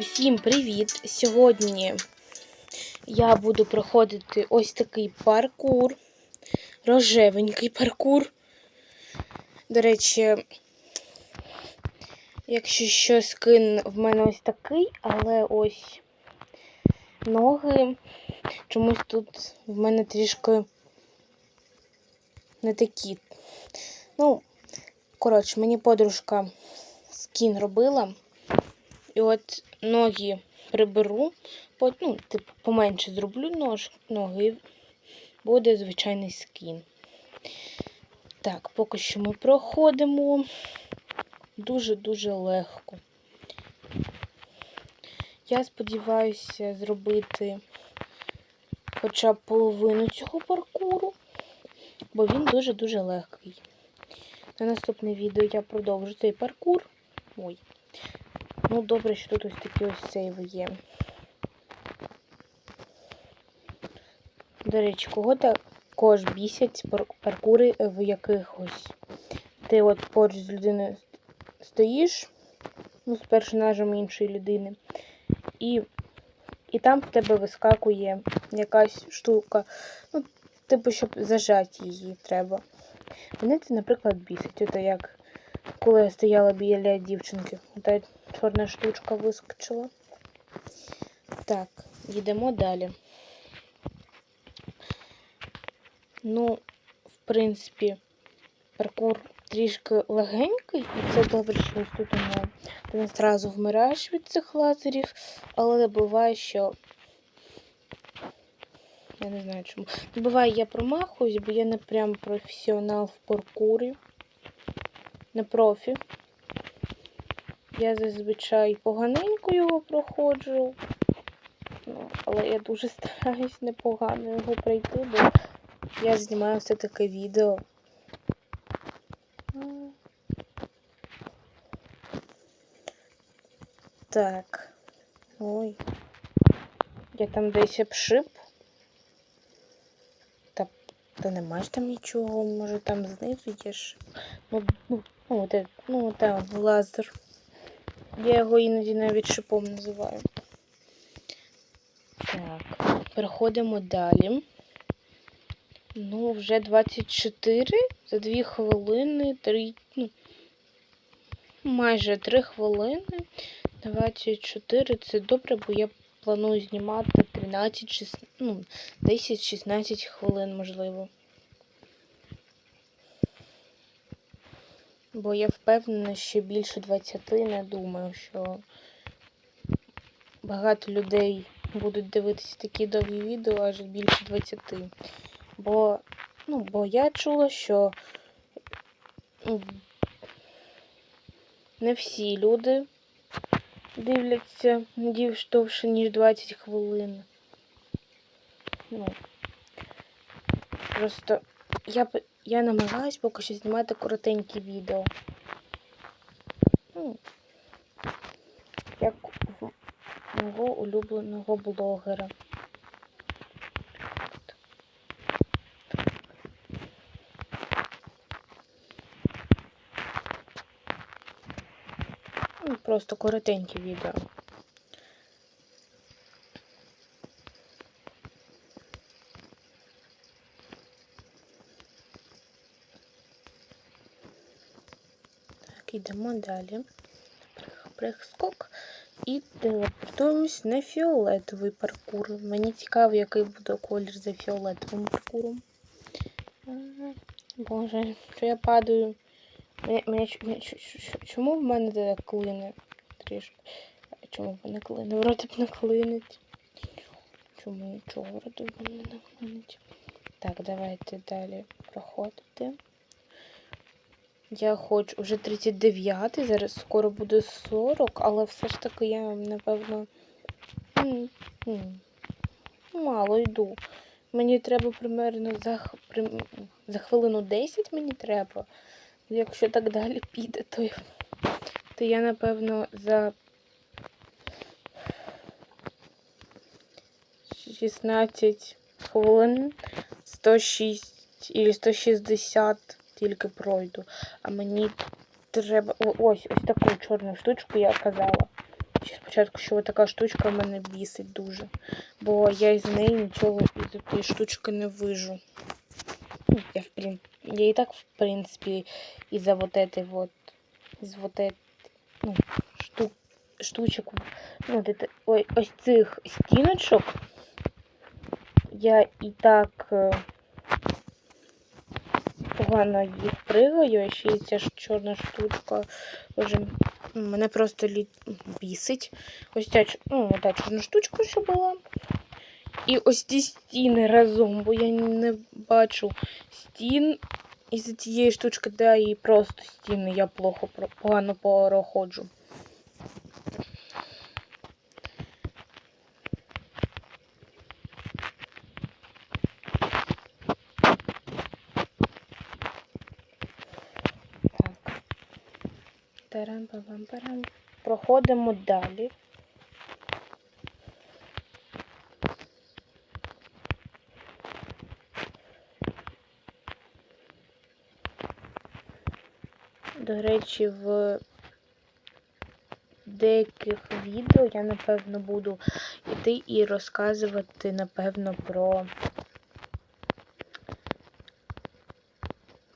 Всім привіт! Сьогодні я буду проходити ось такий паркур, рожевенький паркур. До речі, якщо що, скин в мене ось такий, але ось ноги чомусь тут в мене трішки не такі. Ну, коротше, мені подружка скін робила. І от ноги приберу, ну, типу, поменше зроблю нож, ноги, буде звичайний скін. Так, поки що ми проходимо дуже-дуже легко. Я сподіваюся зробити хоча б половину цього паркуру, бо він дуже-дуже легкий. На наступне відео я продовжу цей паркур. Ой. Ну, добре, що тут ось такі ось сейви є. До речі, кого також бісять паркури, в якихось ти от поруч з людиною стоїш, ну, з персонажем іншої людини, і, і там в тебе вискакує якась штука. Ну, типу, щоб зажати її треба. Мене це, наприклад, бісить. Ото як коли я стояла біля дівчинки. Та чорна штучка вискочила. Так, йдемо далі. Ну, в принципі, паркур трішки легенький, і це добре, що ось тут воно не зразу вмираєш від цих лазерів, але буває, що. Я не знаю чому. Буває, я промахуюсь, бо я не прям професіонал в паркурі. Не профі. Я зазвичай поганенько його проходжу. Ну, але я дуже стараюсь непогано його пройти, бо я знімаю все таке відео. Так. Ой. Я там десь обшип. Та, та нема ж там нічого, може там знизу є ж. Ну, ну, ну, ну, там лазер. Я його іноді навіть шипом називаю. Так, переходимо далі. Ну, вже 24 за 2 хвилини, 3, ну, майже 3 хвилини. 24 це добре, бо я планую знімати 13, 16, ну, 10-16 хвилин, можливо. Бо я впевнена, що більше 20 не думаю, що багато людей будуть дивитися такі довгі відео аж більше 20. Бо, ну, бо я чула, що не всі люди дивляться довше, ніж 20 хвилин. Ну, просто я, я намагаюсь поки що знімати коротенькі відео. Ну, як в мого улюбленого блогера. Ну, Просто коротенькі відео. Так, йдемо далі. Прихскок. І телепортуємось на фіолетовий паркур. Мені цікаво, який буде колір за фіолетовим паркуром. Боже, що я падаю. Чому в мене це клине трішки? Чому в мене клине? Вроді б не клинить. Чому нічого вроді мене не клинить? Так, давайте далі проходити. Я хочу вже 39, зараз скоро буде 40, але все ж таки я, напевно, мало йду. Мені треба примерно за, за хвилину 10 мені треба. Якщо так далі піде, то, то я, напевно, за 16 хвилин 106 і 160 тільки пройду. А мені треба. о- Ось ось таку чорну штучку я казала. Щас спочатку, що така штучка мене бісить дуже. Бо я із неї нічого із цієї штучки не вижу. Ну, Я, в прин... я і так, в принципі, із-за вот этой вот, із вот этой, ну, штук, штучок, ну, от это, ой, ось цих стіночок, я і так е, погано їх пригаю, ще й ця ж чорна штучка Боже, мене просто лі... бісить. Ось ця, ну, та чорна штучка, що була. І ось ці стіни разом, бо я не бачу стін із цієї штучки, да, і просто стіни я плохо погано проходжу. Так. Тарам-пам-пам-парам. Проходимо далі. До речі, в деяких відео я, напевно, буду йти і розказувати, напевно, про,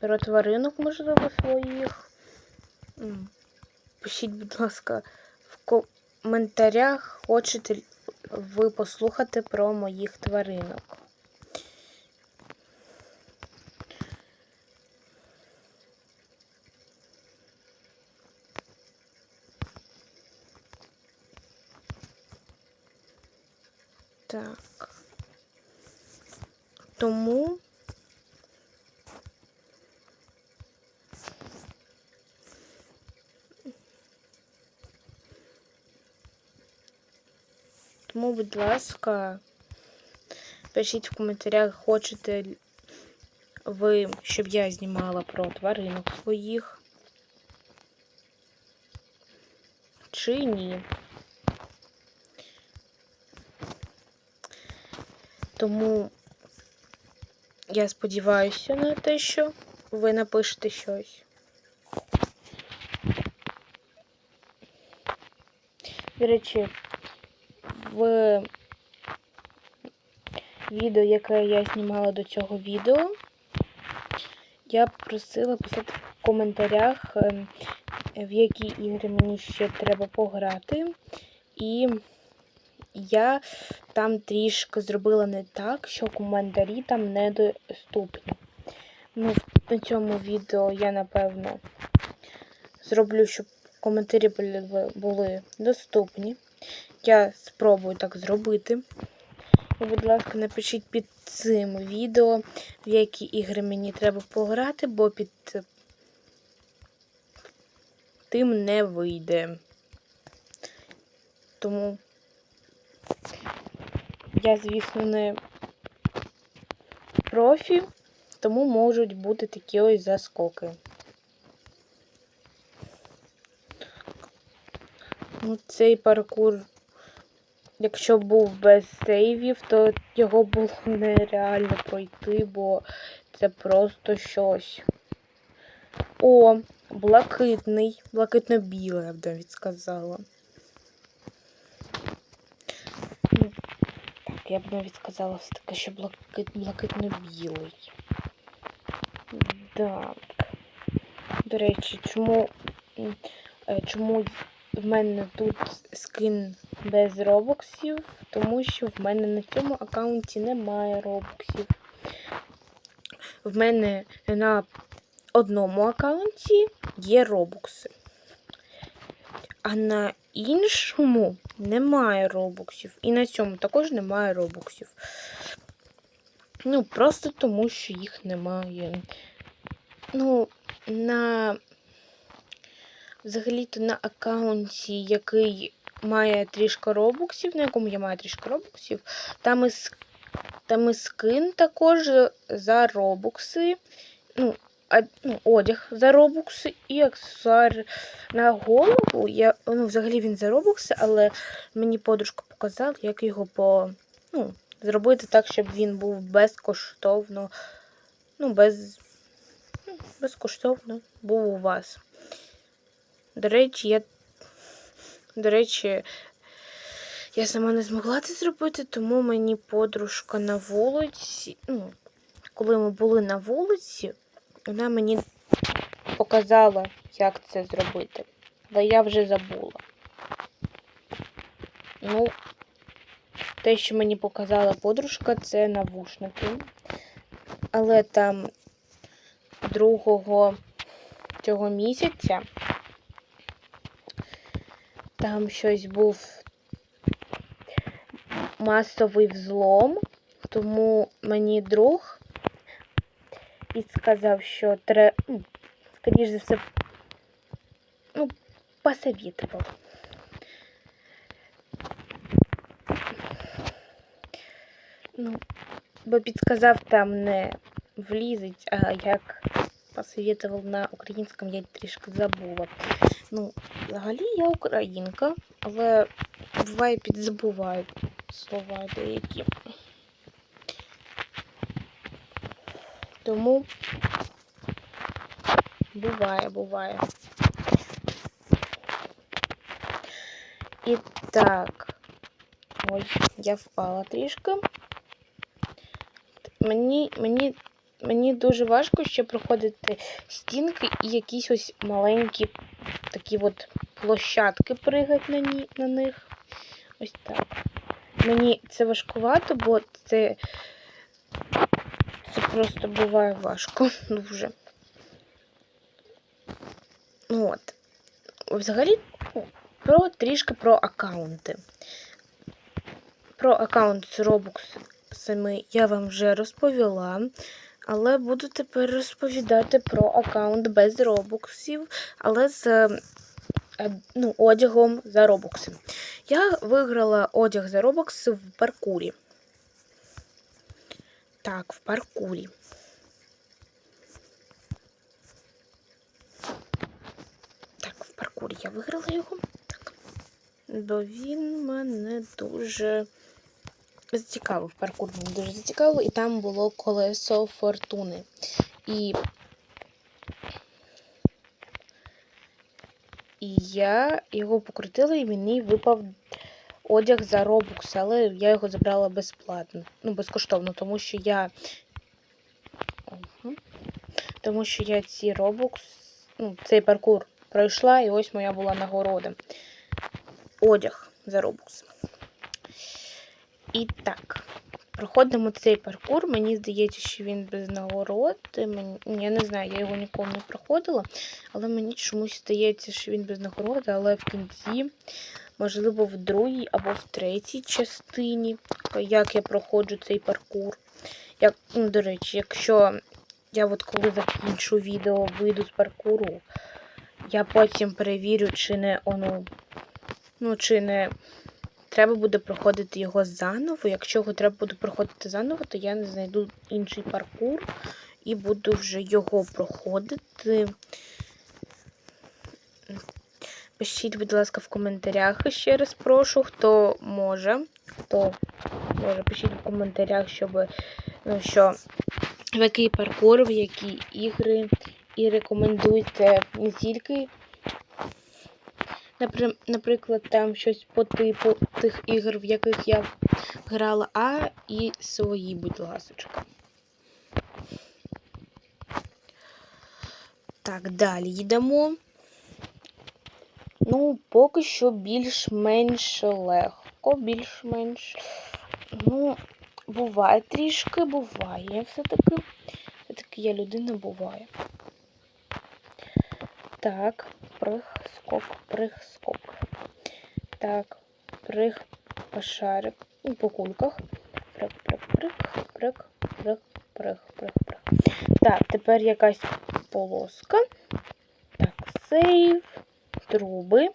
про тваринок, можливо, своїх. Пишіть, будь ласка, в коментарях, хочете ви послухати про моїх тваринок. Так. Тому Тому, будь ласка, пишіть в коментарях, хочете ви, щоб я знімала про тваринок своїх. Чи ні. Тому я сподіваюся на те, що ви напишете щось. До речі, в відео, яке я знімала до цього відео, я просила писати в коментарях, ем, в які ігри мені ще треба пограти. І я там трішки зробила не так, що коментарі там недоступні. Ну, на цьому відео я, напевно, зроблю, щоб коментарі були, були доступні. Я спробую так зробити. Будь ласка, напишіть під цим відео, в які ігри мені треба пограти, бо під тим не вийде. Тому я, звісно, не профі, тому можуть бути такі ось заскоки. Ну, цей паркур, якщо був без сейвів, то його було нереально пройти, бо це просто щось. О, блакитний, блакитно-білий, я б навіть сказала. Так, я б навіть сказала все таки, що блакит, блакитно-білий. Так. До речі, чому, е, чому в мене тут скин без робоксів? Тому що в мене на цьому аккаунті немає робоксів. В мене на одному аккаунті є робокси. А на іншому немає робоксів. І на цьому також немає робоксів. Ну, просто тому, що їх немає. Ну, на взагалі-то на аккаунті, який має трішки робоксів, на якому я маю трішки робоксів, там і, там і скин також за робокси. Ну, ну, одяг за робокси і аксесуар на голову. Я, ну, взагалі він за робокси, але мені подружка показала, як його по, ну, зробити так, щоб він був безкоштовно. Ну, без, ну, безкоштовно був у вас. До речі, я. До речі, Я сама не змогла це зробити, тому мені подружка на вулиці, ну, коли ми були на вулиці, вона мені показала, як це зробити. Але я вже забула. Ну, те, що мені показала подружка, це навушники. Але там другого цього місяця там щось був масовий взлом, тому мені друг і сказав, що треба, скоріш за все, ну, посоветував. Ну, бо підсказав там не влізить, а як посоветував на українському, я трішки забула. Ну, взагалі я українка, але буває підзабуваю слова деякі. Тому буває, буває. І так, ой, я впала трішки. Мені, мені, мені дуже важко ще проходити стінки і якісь ось маленькі такі от площадки пригати на, ні, на них. Ось так. Мені це важкувато, бо це, це просто буває важко дуже. Ну От. Взагалі, ну, про трішки про аккаунти. Про аккаунт з Robux я вам вже розповіла. Але буду тепер розповідати про аккаунт без робоксів, але з е, ну, одягом за робокси. Я виграла одяг за робокси в паркурі. Так, в паркурі. Так, в паркурі я виграла його. Так. Бо він мене дуже зацікавив. Паркур мене дуже зацікавив, і там було колесо фортуни. І І я його покрутила, і мені випав одяг за робукс, але я його забрала безплатно, ну, безкоштовно, тому що я. Тому що я ці робукс, ну, цей паркур пройшла, і ось моя була нагорода. Одяг за робукс. І так, проходимо цей паркур. Мені здається, що він без нагород. Я не знаю, я його ніколи не проходила, але мені чомусь здається, що він без нагороди, але в кінці, можливо, в другій або в третій частині, як я проходжу цей паркур. Як, ну, До речі, якщо я от коли закінчу відео, вийду з паркуру, я потім перевірю, чи не оно, ну, чи не треба буде проходити його заново. Якщо його треба буде проходити заново, то я не знайду інший паркур і буду вже його проходити. Пишіть, будь ласка, в коментарях ще раз прошу, хто може. Хто може, пишіть в коментарях, щоб ну, що, в який паркур, в які ігри. І рекомендуйте не тільки наприклад, там щось по типу тих ігор, в яких я грала, а і свої, будь ласочка. Так, далі йдемо. Ну, поки що більш-менш легко, більш-менш. Ну, буває трішки, буває все-таки. Все-таки я людина буває. Так, прих, скок, прих, скок. Так, прих по шарик. По кульках. Прик, прик, прик, прик, прик, прик, прик, прик. Так, тепер якась полоска. Так, сейв, труби.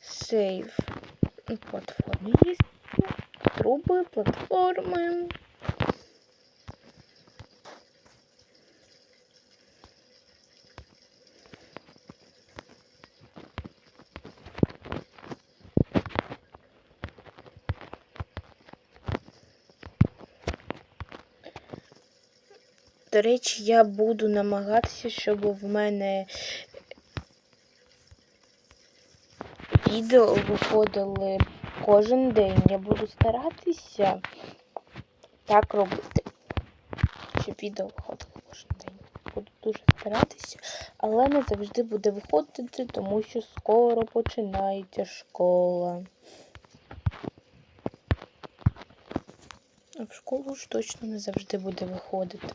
Сейв. Платформи є. Труби, платформи. До речі, я буду намагатися, щоб в мене відео виходили кожен день. Я буду старатися так робити. Щоб відео виходило кожен день. Буду дуже старатися, але не завжди буде виходити, тому що скоро починається школа. А в школу ж точно не завжди буде виходити.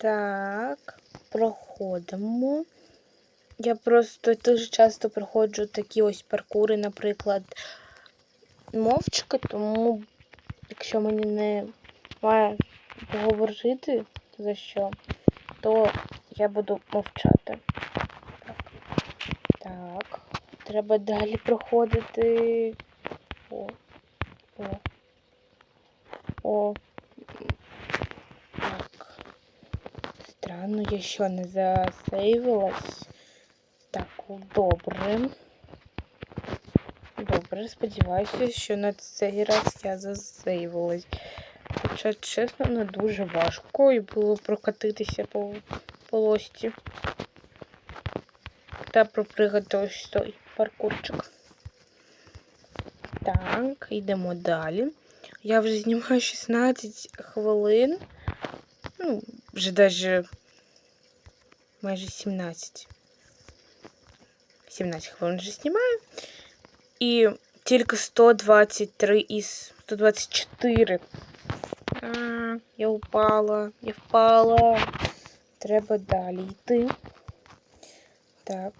Так, проходимо. Я просто дуже часто проходжу такі ось паркури, наприклад, мовчки, тому якщо мені не має поговорити за що, то я буду мовчати. Так, треба далі проходити. О, о, о. Так. Странно, я що не засейвилась. Так, добре. Добре, сподіваюся, що на цей раз я засейвилась. Хоча, чесно, не дуже важко і було прокатитися по полості. Та пропригати ось той паркурчик. Так, йдемо далі. Я вже знімаю 16 хвилин. Ну, вже даже майже 17. 17 хвилин вже знімаю. І тільки 123 із 124. А, я упала, я впала. Треба далі йти. Так.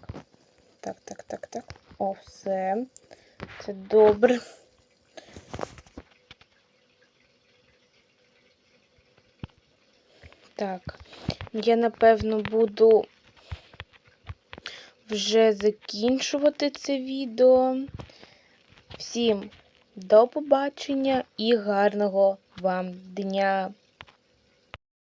Так, так, так, так. О, все. Це добре. Так, Я напевно буду вже закінчувати це відео. Всім до побачення і гарного вам дня!